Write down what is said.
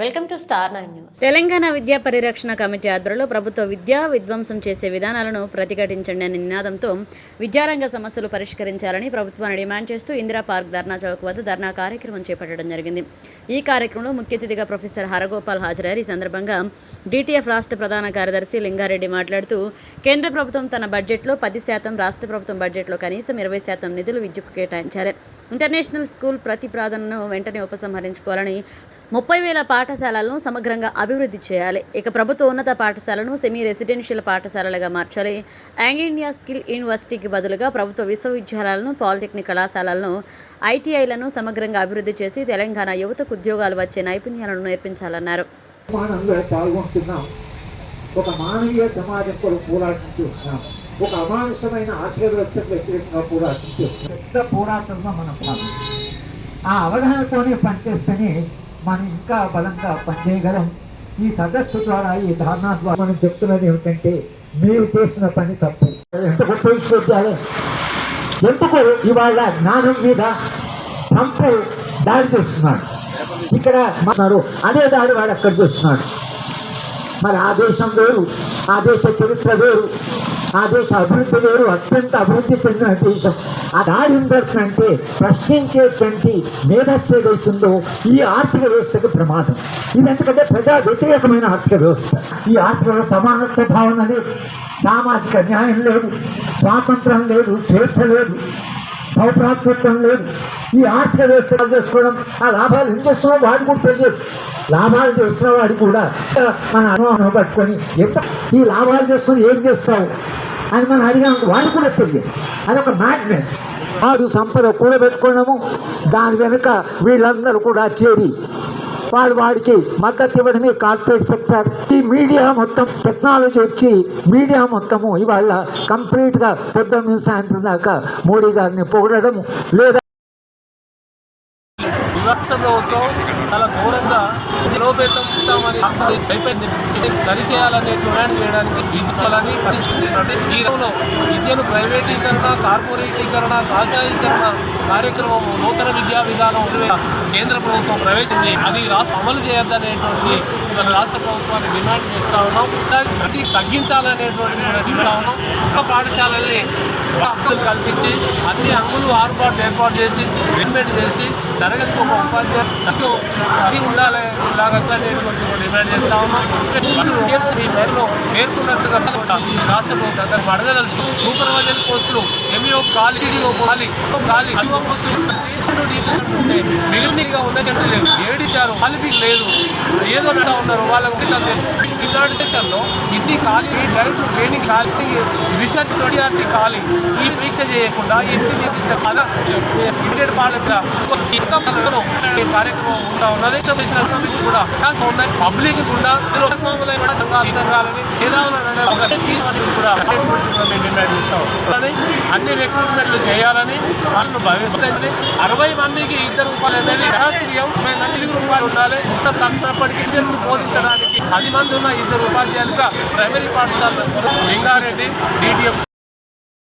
Welcome to Star Nine News Telangana Vidya Parirakshana committee ఆధ్వర్యంలో ప్రభుత్వ విద్యా విధ్వంసం చేసే విధానాలను ప్రతిఘటించండి అనే నినాదంతో విద్యారంగ సమస్యలు పరిష్కరించాలని ప్రభుత్వాన్ని డిమాండ్ చేస్తూ ఇందిరా పార్క్ ధర్నా చౌక్ వద్ద ధర్నా కార్యక్రమం చేపట్టడం జరిగింది. ఈ కార్యక్రమంలో ముఖ్య అతిథిగా ప్రొఫెసర్ హరగోపాల్ హాజరయ్యారు. ఈ సందర్భంగా డిటిఎఫ్ రాష్ట్ర ప్రధాన కార్యదర్శి లింగారెడ్డి మాట్లాడుతూ కేంద్ర ప్రభుత్వం తన బడ్జెట్లో పది శాతం రాష్ట్ర ప్రభుత్వం బడ్జెట్లో కనీసం ఇరవై శాతం నిధులు విద్యకు కేటాయించారు. ఇంటర్నేషనల్ స్కూల్ ప్రతిపాదనను వెంటనే ఉపసంహరించుకోవాలని ముప్పై వేల పాఠశాలలను సమగ్రంగా అభివృద్ధి చేయాలి. ఇక ప్రభుత్వ ఉన్నత పాఠశాలను సెమీ రెసిడెన్షియల్ పాఠశాలలుగా మార్చాలి. యాంగ్ ఇండియా స్కిల్ యూనివర్సిటీకి బదులుగా ప్రభుత్వ విశ్వవిద్యాలయాలను పాలిటెక్నిక్ కళాశాలలను ఐటీఐలను సమగ్రంగా అభివృద్ధి చేసి తెలంగాణ యువతకు ఉద్యోగాలు వచ్చే నైపుణ్యాలను నేర్పించాలన్నారు. ఒక మానవీయ సమాజం కొరకు పోరాటం చేస్తున్నాం ఒక అమానుషమైన ఆర్థిక వ్యవస్థకు వ్యతిరేకంగా పోరాటం చేస్తున్నాం పెద్ద పోరాటంలో మనం ఆ అవగాహనతోనే పనిచేస్తేనే మనం ఇంకా బలంగా పనిచేయగలం. ఈ సదస్సు ద్వారా ఈ ధారణా ద్వారా మనం చెప్తున్నది ఏమిటంటే మీరు చేసిన పని తప్పు. ఎంత గొప్ప విశ్వవిద్యాలయం. ఎందుకు ఇవాళ జ్ఞానం మీద ట్రంప్ దాడి చేస్తున్నాడు? ఇక్కడ మాట్లాడు అదే దాడి వాడు అక్కడ చూస్తున్నాడు. మరి ఆ దేశం వేరు ఆ దేశ చరిత్ర వేరు. ఆ దేశ అభివృద్ధి వేరు అత్యంత అభివృద్ధి చెందిన దేశం. ఆ దాడి ఉందంటే ప్రశ్నించేటువంటి మేధస్సు ఏదైతుందో ఈ ఆర్థిక వ్యవస్థకు ప్రమాదం. ఇది ఎందుకంటే ప్రజా వ్యతిరేకమైన ఆర్థిక వ్యవస్థ. ఈ ఆర్థిక సమానత్వ భావన లేదు. సామాజిక న్యాయం లేదు. స్వాతంత్రం లేదు. స్వేచ్ఛ లేదు. సౌభ్రాతృత్వం లేదు. ఈ ఆర్థిక వ్యవస్థ చేసుకోవడం ఆ లాభాలు ఏం చేస్తున్నాం వాడు కూడా తెలియదు లాభాలు చేస్తున్న వాడు కూడా మన అనుమానం పట్టుకొని ఎంత ఈ లాభాలు చేసుకొని ఏం చేస్తావు అని మనం అడిగాము వాడు కూడా తెలియదు. అదొక మ్యాడ్నెస్ వాడు సంపద కూడబెట్టుకోవడము దాని వెనుక వీళ్ళందరూ కూడా చేరి వాడు వాడికి మద్దతు ఇవ్వడమే కార్పొరేట్ సెక్టర్. ఈ మీడియా మొత్తం టెక్నాలజీ వచ్చి మీడియా మొత్తము ఇవాళ కంప్లీట్గా పొద్దున్న సాయంత్రం దాకా మోడీ గారిని పొగడము లేదా రాష్ట్ర ప్రభుత్వం చాలా ఘోరంగా సరిచేయాలని డిమాండ్ చేయడానికి విధించాలని ఈ రంగంలో విద్యను ప్రైవేటీకరణ కార్పొరేటీకరణ కాషాయీకరణ కార్యక్రమం నూతన విద్యా విధానం కేంద్ర ప్రభుత్వం ప్రవేశించి అది రాష్ట్రం అమలు చేయొద్దనేటువంటి మన రాష్ట్ర ప్రభుత్వాన్ని డిమాండ్ చేస్తా ఉన్నాం. అది తగ్గించాలనేటువంటి కూడా డిమాండ్ ఉన్నాం ఒక్క పాఠశాలల్ని హక్కులు కల్పించి అన్ని అంగులు ఆరుబాట్లు ఏర్పాటు చేసి రిమెంట్ చేసి తరగతికి ఒక ఉపాధ్యాయులు అది ఉండాలి డిమాండ్ చేస్తా ఉన్నాం. ఈ మేరలో పేర్కొన్నట్టుగా రాష్ట్ర ప్రభుత్వం దాన్ని సూపర్వైజర్ పోస్టులు ఎంఈఓ ఖాళీ ఖాళీ ఖాళీ పోస్టులు సీట్లు మిగిలినగా ఉన్నదంటే లేదు. ఏడిచారు ఖాళీ లేదు. ఏదో అంటా ఉన్నారు వాళ్ళకు ఇలాంటి సెషన్లో ఇన్ని ఖాళీ డైరెక్ట్ ట్రైనింగ్ ఖాళీ రీసెర్చ్ ప్రొడియారిటీ ఖాళీ. ఈ పరీక్ష చేయకుండా ఇంటి చాలా ఇమీడియట్ పాలక ఇంకా ఈ కార్యక్రమం ఉంటా ఉన్నది. కూడా అవకాశం పబ్లిక్ కూడా భాగస్వాములైన కూడా సంఘాలు సంఘాలని కూడా అన్ని రిక్రూట్మెంట్లు చేయాలని వాళ్ళు భవిష్యత్తు అరవై మందికి ఇద్దరు రూపాయలు అనేది శాస్త్రీయం నలుగురు రూపాయలు ఉండాలి ఇంత తక్కువప్పటికీ ఇద్దరు బోధించడానికి పది మంది ఉన్న ఇద్దరు ఉపాధ్యాయులుగా ప్రైమరీ పాఠశాల లింగారెడ్డి డిటిఎఫ్